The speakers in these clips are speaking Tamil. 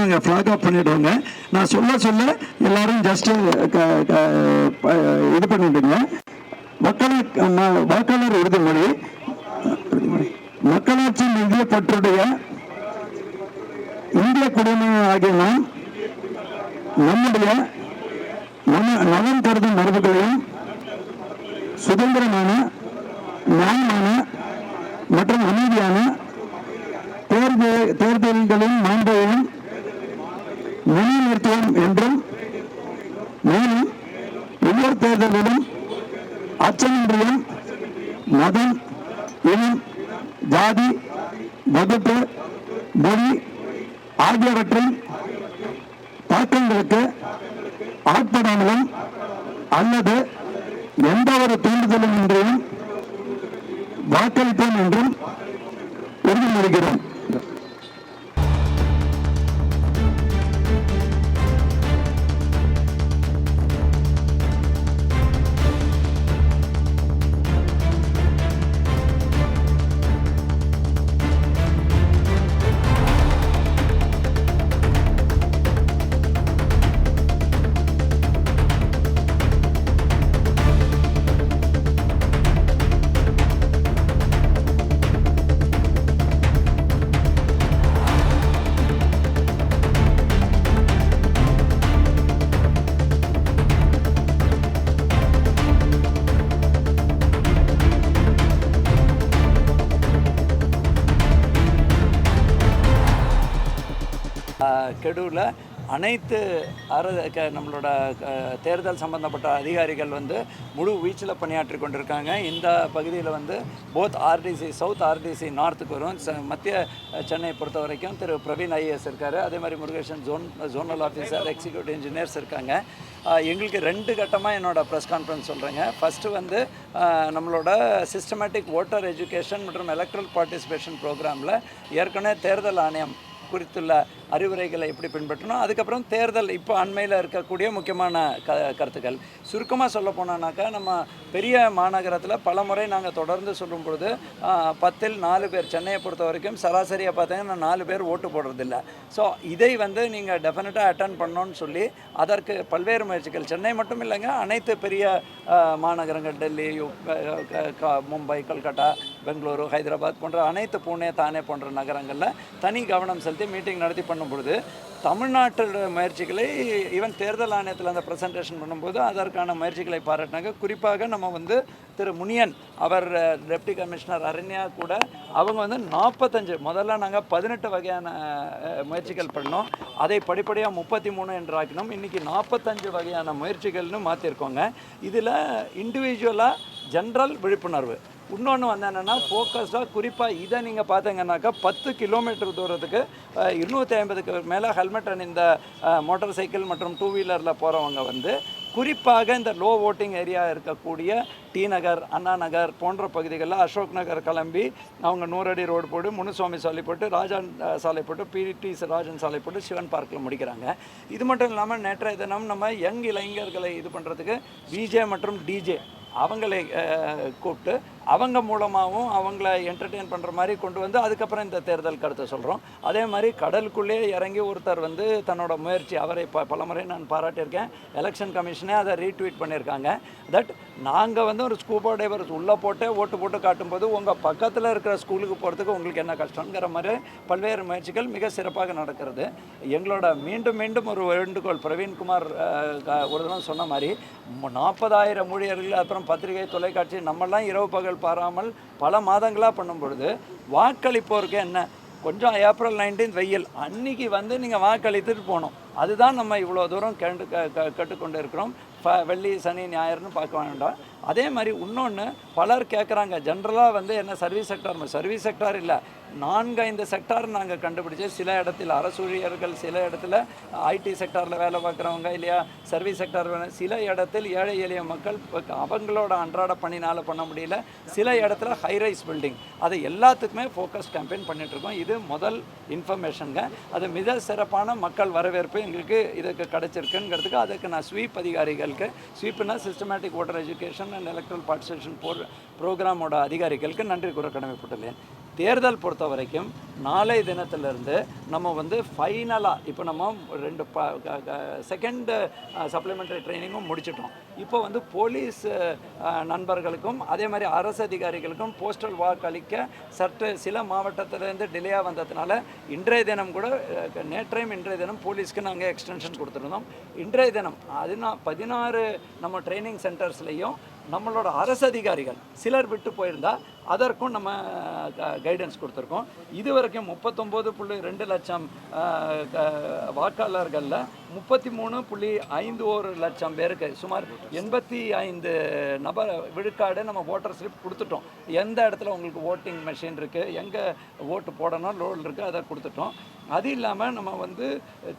நாங்கள் ஃப்ளாக் ஆஃப் பண்ணிடுவோங்க. நான் சொல்ல சொல்ல எல்லாரும் ஜஸ்ட்டு இது பண்ணிவிடுங்க வாக்காளர் வாக்காளர் உறுதிமொழி. மக்களாட்சி நிதியப்பற்றுடைய இந்திய குடிமகன் ஆகிய நாம் நம்முடைய நம நலன் கருதும் மரபுகளையும் சுதந்திரமான நியாயமான மற்றும் அமைதியான தேர்தல் தேர்தல்களின் மாண்பையும் நிலைநிறுத்துவோம் என்றும் மேலும் ஒவ்வொரு தேர்தலிலும் அச்சமின்றியும் மதம் இனம் ஜாதி வகுப்பு மொழி ஆகியவற்றின் தாக்கங்களுக்கு ஆட்படாமலும் அல்லது எந்த ஒரு தூண்டுதலும் இன்றியும் வாக்களிப்போம் என்றும் உறுதிமொழிகிறோம். அனைத்து அர க- நம்மளோட தேர்தல் சம்பந்தப்பட்ட அதிகாரிகள் வந்து முழு வீச்சில் பணியாற்றி கொண்டிருக்காங்க. இந்த பகுதியில் வந்து போத் ஆர்டிசி சவுத் ஆர்டிசி நார்த்துக்கு வரும். ச- மத்திய சென்னையை சென்னை பொறுத்த வரைக்கும் திரு பிரவீன் ஐஏஎஸ் இருக்கார். அதே மாதிரி Murugesan zone zonal officer executive engineers இருக்காங்க. எங்களுக்கு ரெண்டு கட்டமாக என்னோடய ப்ரெஸ் கான்ஃபரன்ஸ் சொல்கிறேங்க ஃபஸ்ட்டு வந்து நம்மளோட சிஸ்டமேட்டிக் ஓட்டர் எஜுகேஷன் மற்றும் எலக்ட்ரல் பார்ட்டிசிபேஷன் ப்ரோக்ராமில் ஏற்கனவே தேர்தல் ஆணையம் குறித்துள்ள அறிவுரைகளை எப்படி பின்பற்றணும் அதுக்கப்புறம் தேர்தல் இப்போ அண்மையில் இருக்கக்கூடிய முக்கியமான க கருத்துக்கள். சுருக்கமாக சொல்ல போனோன்னாக்கா நம்ம பெரிய மாநகரத்தில் பல முறை நாங்கள் தொடர்ந்து சொல்லும் பொழுது பத்தில் நாலு பேர் சென்னையை பொறுத்த வரைக்கும் சராசரியாக பார்த்தீங்கன்னா நாலு பேர் ஓட்டு போடுறதில்ல. ஸோ இதை வந்து நீங்கள் டெஃபினட்டாக அட்டன் பண்ணோன்னு சொல்லி அதற்கு பல்வேறு முயற்சிகள். சென்னை மட்டும் இல்லைங்க அனைத்து பெரிய மாநகரங்கள் டெல்லி க- மும்பை கல்கட்டா பெங்களூரு ஹைதராபாத் போன்ற அனைத்து பூனே தானே போன்ற நகரங்களில் தனி கவனம் செலுத்தி மீட்டிங் நடத்தி பண்ணும்பொழுது தமிழ்நாட்டில் தமிழ்நாட்டோட முயற்சிகளை ஈவன் தேர்தல் ஆணையத்தில் அந்த ப்ரெசன்டேஷன் பண்ணும்போது அதற்கான முயற்சிகளை பாராட்டினாங்க. குறிப்பாக நம்ம வந்து திரு முனியன் அவர் டெப்டி கமிஷனர் அரண்யா கூட அவங்க வந்து நாற்பத்தஞ்சு முதல்ல நாங்கள் பதினெட்டு வகையான முயற்சிகள் பண்ணோம். அதை படிப்படியாக முப்பத்தி மூணு என்று ஆக்கினோம். இன்றைக்கி நாற்பத்தஞ்சு வகையான முயற்சிகள்னு மாற்றிருக்கோங்க இதில் இண்டிவிஜுவலாக ஜென்ரல் விழிப்புணர்வு. இன்னொன்று வந்து என்னென்னா ஃபோக்கஸ்டாக குறிப்பாக இதை நீங்கள் பார்த்தீங்கன்னாக்கா பத்து கிலோமீட்டர் தூரத்துக்கு இருநூற்றி ஐம்பதுக்கு மேலே ஹெல்மெட் அணிந்த மோட்டார் சைக்கிள் மற்றும் டூ வீலரில் போகிறவங்க வந்து குறிப்பாக இந்த லோ ஓட்டிங் ஏரியா இருக்கக்கூடிய டி நகர் அண்ணா நகர் போன்ற பகுதிகளில் அசோக் நகர் கிளம்பி அவங்க நூறடி ரோடு போட்டு முனுசுவாமி சாலை போட்டு ராஜான் சாலை போட்டு பிடி ராஜன் சாலை போட்டு சிவன் பார்க்கில் முடிக்கிறாங்க. இது மட்டும் இல்லாமல் நேற்றைய தினம் நம்ம யங் இளைஞர்களை இது பண்ணுறதுக்கு விஜே மற்றும் டிஜே அவங்களை கூப்பிட்டு அவங்க மூலமாகவும் அவங்கள என்டர்டெயின் பண்ணுற மாதிரி கொண்டு வந்து அதுக்கப்புறம் இந்த தேர்தல் கருத்தை சொல்கிறோம் அதே மாதிரி கடலுக்குள்ளே இறங்கி ஒருத்தர் வந்து தன்னோட முயற்சி அவரை ப பலமுறை நான் பாராட்டியிருக்கேன். எலெக்ஷன் கமிஷனே அதை ரீட்வீட் பண்ணியிருக்காங்க. தட் நாங்கள் வந்து ஒரு ஸ்கூபா டைவர் உள்ளே போட்டே ஓட்டு போட்டு காட்டும்போது உங்கள் பக்கத்தில் இருக்கிற ஸ்கூலுக்கு போகிறதுக்கு உங்களுக்கு என்ன கஷ்டங்கிற மாதிரி பல்வேறு முயற்சிகள் மிக சிறப்பாக நடக்கிறது. எங்களோட மீண்டும் மீண்டும் ஒரு வேண்டுகோள் பிரவீன்குமார் க- ஒரு தடவை சொன்ன மாதிரி நாற்பதாயிரம் ஊழியர்கள் அப்புறம் பத்திரிகை தொலைக்காட்சி நம்மெல்லாம் இரவு பகல் பாராமல் பல மாதங்களாக பண்ணும் பொழுது வாக்களிப்போருக்கு என்ன? கொஞ்சம் ஏப்ரல் 19 வெயில். அன்னைக்கு வந்து நீங்கள் வாக்களித்துட்டு போகணும். அதுதான் நம்ம இவ்வளோ தூரம் கேண்டு க க- கேட்டுக்கொண்டு இருக்கிறோம் வெள்ளி சனி ஞாயிறுன்னு பார்க்க வேண்டாம். அதே மாதிரி இன்னொன்று பலர் கேட்குறாங்க. ஜென்ரலாக வந்து என்ன சர்வீஸ் செக்டார் சர்வீஸ் செக்டார் இல்லை. நான்கு ஐந்து செக்டார் நாங்கள் கண்டுபிடிச்சு சில இடத்துல அரசு ஊழியர்கள் சில இடத்துல ஐடி செக்டாரில் வேலை பார்க்குறவங்க இல்லையா சர்வீஸ் செக்டார் சில இடத்தில் ஏழை எளிய மக்கள் அவங்களோட அன்றாட பணினால் பண்ண முடியல. சில இடத்துல ஹைரைஸ் பில்டிங் அதை எல்லாத்துக்குமே ஃபோக்கஸ் கேம்பெயின் பண்ணிகிட்ருக்கோம் இது முதல் இன்ஃபர்மேஷனுங்க அது மிக சிறப்பான மக்கள் வரவேற்பு எங்களுக்கு இதுக்கு கிடச்சிருக்குங்கிறதுக்கு அதுக்கு நான் ஸ்வீப் அதிகாரிகளுக்கு ஸ்வீப்னா systematic voter education and electoral participation for ப்ரோக்ராமோட அதிகாரிகளுக்கு நன்றி கூற கடமைப்பட்டுள்ளேன். தேர்தல் பொறுத்த வரைக்கும் நாளை தினத்திலிருந்து நம்ம வந்து ஃபைனலாக இப்போ நம்ம ரெண்டு ப செகண்டு சப்ளிமெண்ட்ரி ட்ரைனிங்கும் முடிச்சிட்டோம். இப்போ வந்து போலீஸ் நண்பர்களுக்கும் அதே மாதிரி அரசு அதிகாரிகளுக்கும் போஸ்டல் வாக்கு அளிக்க சற்று சில மாவட்டத்திலேருந்து டிலேயாக வந்ததுனால இன்றைய தினம் கூட நேற்றையும் இன்றைய தினம் போலீஸ்க்கு நாங்கள் எக்ஸ்டென்ஷன் கொடுத்துருந்தோம். இன்றைய தினம் பதினா பதினாறு நம்ம ட்ரைனிங் சென்டர்ஸ்லேயும் நம்மளோட அரசு அதிகாரிகள் சிலர் விட்டு போயிருந்தால் அதற்கும் நம்ம கைடன்ஸ் கொடுத்துருக்கோம். இது வரைக்கும் முப்பத்தொம்போது புள்ளி ரெண்டு லட்சம் க- வாக்காளர்களில் முப்பத்தி மூணு புள்ளி ஐந்து ஒரு லட்சம் பேருக்கு சுமார் எண்பத்தி ஐந்து நபர் விழுக்காடு நம்ம ஓட்டர் ஸ்லிப் கொடுத்துட்டோம். எந்த இடத்துல உங்களுக்கு ஓட்டிங் மெஷின் இருக்குது எங்கே ஓட்டு போடணும் லோல் இருக்குது அதை கொடுத்துட்டோம். அது இல்லாமல் நம்ம வந்து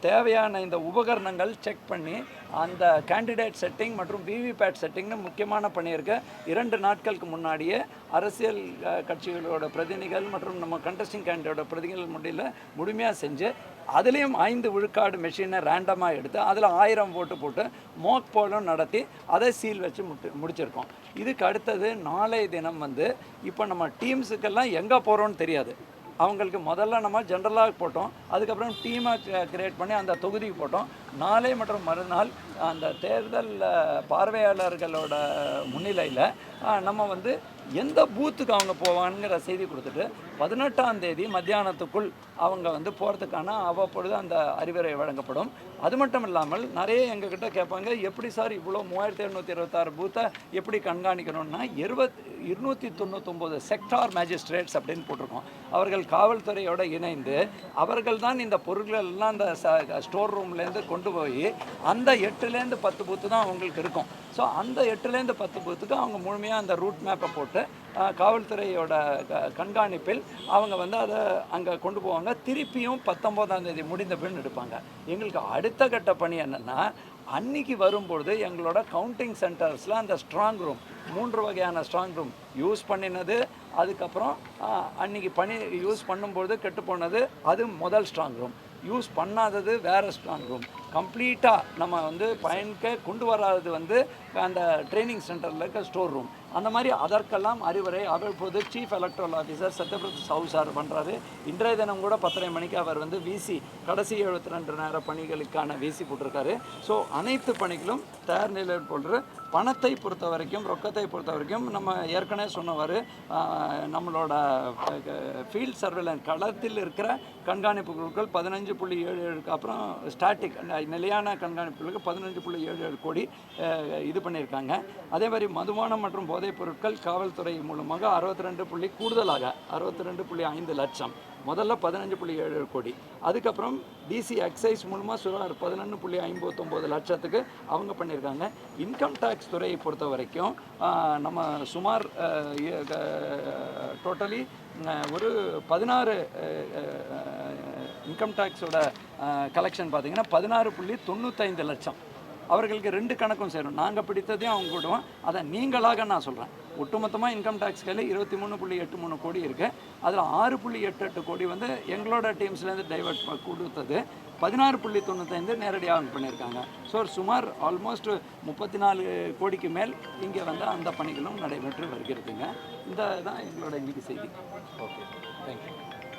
தேவையான இந்த உபகரணங்கள் செக் பண்ணி அந்த கேண்டிடேட் செட்டிங் மற்றும் விவிபேட் செட்டிங்னு முக்கியமான பண்ணியிருக்க இரண்டு நாட்களுக்கு முன்னாடியே அரசியல் கட்சிகளோட பிரதிநிதிகள் மற்றும் நம்ம கண்டஸ்டிங் கேண்டிடேட்டோட பிரதிநிதிகள் முடியல முழுமையாக செஞ்சு அதுலேயும் ஐந்து விழுக்காடு மெஷினை ரேண்டமாக எடுத்து அதில் ஆயிரம் ஓட்டு போட்டு மோக் போலும் நடத்தி அதை சீல் வச்சு முட்டு முடிச்சிருக்கோம். இதுக்கு அடுத்தது நாளை தினம் வந்து இப்போ நம்ம டீம்ஸுக்கெல்லாம் எங்கே போகிறோன்னு தெரியாது. அவங்களுக்கு முதல்ல நம்ம ஜென்ரலாக போட்டோம். அதுக்கப்புறம் டீமை கிரியேட் பண்ணி அந்த தொகுதிக்கு போட்டோம். நாளை மற்றும் மறுநாள் அந்த தேர்தல் பார்வையாளர்களோட முன்னிலையில் நம்ம வந்து எந்த பூத்துக்கு அவங்க போவாங்கிற செய்தி கொடுத்துட்டு பதினெட்டாம் தேதி மத்தியானத்துக்குள் அவங்க வந்து போகிறதுக்கான அவ்வப்பொழுது அந்த அறிவுரை வழங்கப்படும். அது மட்டும் இல்லாமல் நிறைய எங்ககிட்ட கேட்பாங்க எப்படி சார் இவ்வளோ மூவாயிரத்தி எழுநூற்றி இருபத்தாறு பூத்தை எப்படி கண்காணிக்கணும்னா இருபத் இருநூற்றி தொண்ணூத்தொம்பது செக்டார் மேஜிஸ்ட்ரேட்ஸ் அப்படின்னு போட்டிருக்கோம். அவர்கள் காவல்துறையோடு இணைந்து அவர்கள் தான் இந்த பொருட்கள் எல்லாம் அந்த ஸ்டோர் ரூம்லேருந்து கொண்டு போய் அந்த எட்டுலேருந்து பத்து பூத்து தான் அவங்களுக்கு இருக்கும். ஸோ அந்த எட்டுலேருந்து பத்து பூத்துக்கு அவங்க முழுமையாக அந்த ரூட் மேப்பை போட்டு காவல்துறையோட க- கண்காணிப்பில் அவங்க வந்து அதை அங்கே கொண்டு போவாங்க. திருப்பியும் பத்தொம்போதாம் தேதி முடிந்த பின் எடுப்பாங்க. எங்களுக்கு அடுத்த கட்ட பணி என்னென்னா அன்னைக்கு வரும்பொழுது எங்களோட கவுண்டிங் சென்டர்ஸில் அந்த ஸ்ட்ராங் ரூம் மூன்று வகையான ஸ்ட்ராங் ரூம் யூஸ் பண்ணினது. அதுக்கப்புறம் அன்னைக்கு பணி யூஸ் பண்ணும்பொழுது கெட்டு போனது. அது முதல் ஸ்ட்ராங் ரூம் யூஸ் பண்ணாதது வேறு ஸ்ட்ராங் ரூம் கம்ப்ளீட்டாக நம்ம வந்து பயன்க கொண்டு வராதது வந்து அந்த ட்ரைனிங் சென்டரில் இருக்க ஸ்டோர் ரூம். அந்த மாதிரி அதற்கெல்லாம் அறிவுரை அவ்வப்போது chief electoral officer Satyabrata Sahoo sir பண்ணுறாரு இன்றைய தினம் கூட பத்தரை மணிக்கு அவர் வந்து விசி கடைசி எழுபத்தி ரெண்டு நேர பணிகளுக்கான விசி போட்டிருக்காரு. ஸோ அனைத்து பணிகளும் தயார் நிலையில் போடுற பணத்தை பொறுத்த வரைக்கும் ரொக்கத்தை பொறுத்த வரைக்கும் நம்ம ஏற்கனவே சொன்னவர் நம்மளோட ஃபீல்ட் சர்வேலன்ஸ் களத்தில் இருக்கிற கண்காணிப்பு குழுக்கள் பதினஞ்சு புள்ளி ஏழு ஏழுக்கு அப்புறம் ஸ்டாட்டிக் நிலையான கண்காணிப்புகளுக்கு பதினஞ்சு புள்ளி ஏழு ஏழு கோடி இது பண்ணியிருக்காங்க. அதே மாதிரி மதுபானம் மற்றும் போதைப் பொருட்கள் காவல்துறை மூலமாக அறுபத்தி ரெண்டு புள்ளி கூடுதலாக அறுபத்தி ரெண்டு புள்ளி ஐந்து லட்சம் முதல்ல பதினஞ்சு புள்ளி ஏழு ஏழு கோடி. அதுக்கப்புறம் டிசி எக்ஸைஸ் மூலமாக சுமார் பதினொன்று புள்ளி ஐம்பத்தொம்போது லட்சத்துக்கு அவங்க பண்ணியிருக்காங்க. இன்கம் டேக்ஸ் துறையை பொறுத்த வரைக்கும் நம்ம சுமார் டோட்டலி ஒரு பதினாறு இன்கம் டேக்ஸோட கலெக்ஷன் பார்த்தீங்கன்னா பதினாறு புள்ளி தொண்ணூத்தைந்து லட்சம். அவர்களுக்கு ரெண்டு கணக்கும் சேரும். நாங்கள் பிடித்ததையும் அவங்க விடுவோம் அதை நீங்களாக நான் சொல்கிறேன் ஒட்டுமொத்தமாக இன்கம் டேக்ஸ் கையில் இருபத்தி மூணு புள்ளி எட்டு மூணு கோடி இருக்குது அதில் ஆறு புள்ளி எட்டு எட்டு கோடி வந்து எங்களோட டீம்ஸ்லேருந்து டைவர்ட் கொடுத்தது. பதினாறு புள்ளி தொண்ணூத்தைந்து நேரடியாக அவங்க பண்ணியிருக்காங்க. ஸோ சுமார் ஆல்மோஸ்ட் முப்பத்தி நாலு கோடிக்கு மேல் இங்கே வந்து அந்த பணிகளும் நடைபெற்று வருகிறதுங்க. இந்த தான் எங்களோட இன்னைக்கு செய்தி. ஓகே